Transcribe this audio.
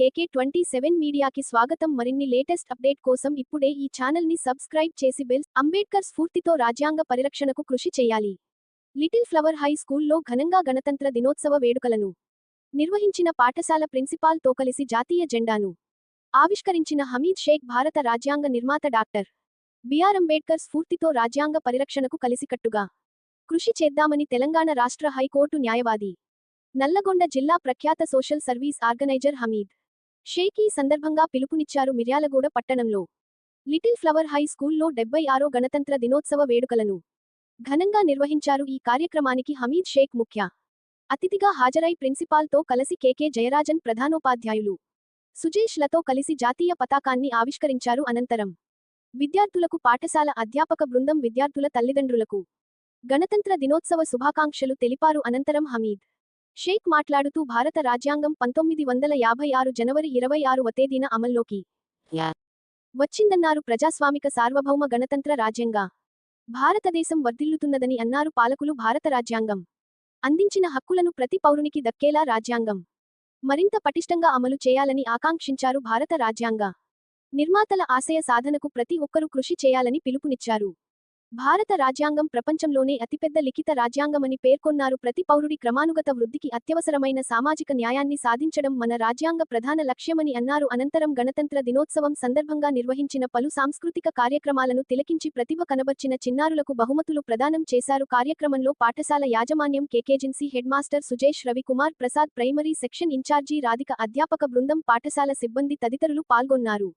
కేకే twenty seven మీడియాకి స్వాగతం. మరిన్ని లేటెస్ట్ అప్డేట్ కోసం ఇప్పుడే ఈ ఛానల్ని సబ్స్క్రైబ్ చేసి బెల్ అంబేద్కర్ స్ఫూర్తితో రాజ్యాంగ పరిరక్షణకు కృషి చేయాలి. లిటిల్ ఫ్లవర్ హై స్కూల్లో ఘనంగా గణతంత్ర దినోత్సవ వేడుకలను నిర్వహించిన పాఠశాల ప్రిన్సిపాల్తో కలిసి జాతీయ జెండాను ఆవిష్కరించిన హమీద్ షేక్ భారత రాజ్యాంగ నిర్మాత డాక్టర్ బిఆర్ అంబేద్కర్ స్ఫూర్తితో రాజ్యాంగ పరిరక్షణకు కలిసికట్టుగా కృషి చేద్దామని తెలంగాణ రాష్ట్ర హైకోర్టు న్యాయవాది నల్లగొండ జిల్లా ప్రఖ్యాత social service organiser Hameed Shaikh ఈ సందర్భంగా పిలుపునిచ్చారు మిర్యాలగూడ పట్టణంలో. లిటిల్ ఫ్లవర్ హై స్కూల్లో డెబ్బై ఆరో గణతంత్ర దినోత్సవ వేడుకలను ఘనంగా నిర్వహించారు ఈ కార్యక్రమానికి హమీద్ షేక్ ముఖ్య అతిథిగా హాజరై ప్రిన్సిపాల్తో కలిసి కేకే జయరాజన్ ప్రధానోపాధ్యాయులు సుజేష్లతో కలిసి జాతీయ పతాకాన్ని ఆవిష్కరించారు అనంతరం. విద్యార్థులకు పాఠశాల అధ్యాపక బృందం విద్యార్థుల తల్లిదండ్రులకు గణతంత్ర దినోత్సవ శుభాకాంక్షలు తెలిపారు అనంతరం హమీద్. షేక్ మాట్లాడుతూ భారత రాజ్యాంగం పంతొమ్మిది వందల యాభై ఆరు జనవరి ఇరవై ఆరువ తేదీన అమల్లోకి వచ్చిందన్నారు ప్రజాస్వామిక సార్వభౌమ గణతంత్ర రాజ్యంగా. భారతదేశం వర్ధిల్లుతున్నదని అన్నారు పాలకులు భారత రాజ్యాంగం. అందించిన హక్కులను ప్రతి పౌరునికి దక్కేలా రాజ్యాంగం. మరింత పటిష్టంగా అమలు చేయాలని ఆకాంక్షించారు భారత రాజ్యాంగ. నిర్మాతల ఆశయ సాధనకు ప్రతి ఒక్కరూ కృషి చేయాలని పిలుపునిచ్చారు. భారత రాజ్యాంగం ప్రపంచంలోనే అతిపెద్ద లిఖిత రాజ్యాంగమని పేర్కొన్నారు. ప్రతి పౌరుడి క్రమానుగత వృద్ధికి అత్యవసరమైన సామాజిక న్యాయాన్ని సాధించడం మన రాజ్యాంగ ప్రధాన లక్ష్యమని అన్నారు. అనంతరం గణతంత్ర దినోత్సవం సందర్భంగా నిర్వహించిన పలు సాంస్కృతిక కార్యక్రమాలను తిలకించి ప్రతిభ కనబర్చిన చిన్నారులకు బహుమతులు ప్రదానం చేశారు. కార్యక్రమంలో పాఠశాల యాజమాన్యం కేకేజెన్సీ head master Sujesh Ravikumar Prasad primary section incharge Radhika అధ్యాపక బృందం పాఠశాల సిబ్బంది తదితరులు పాల్గొన్నారు.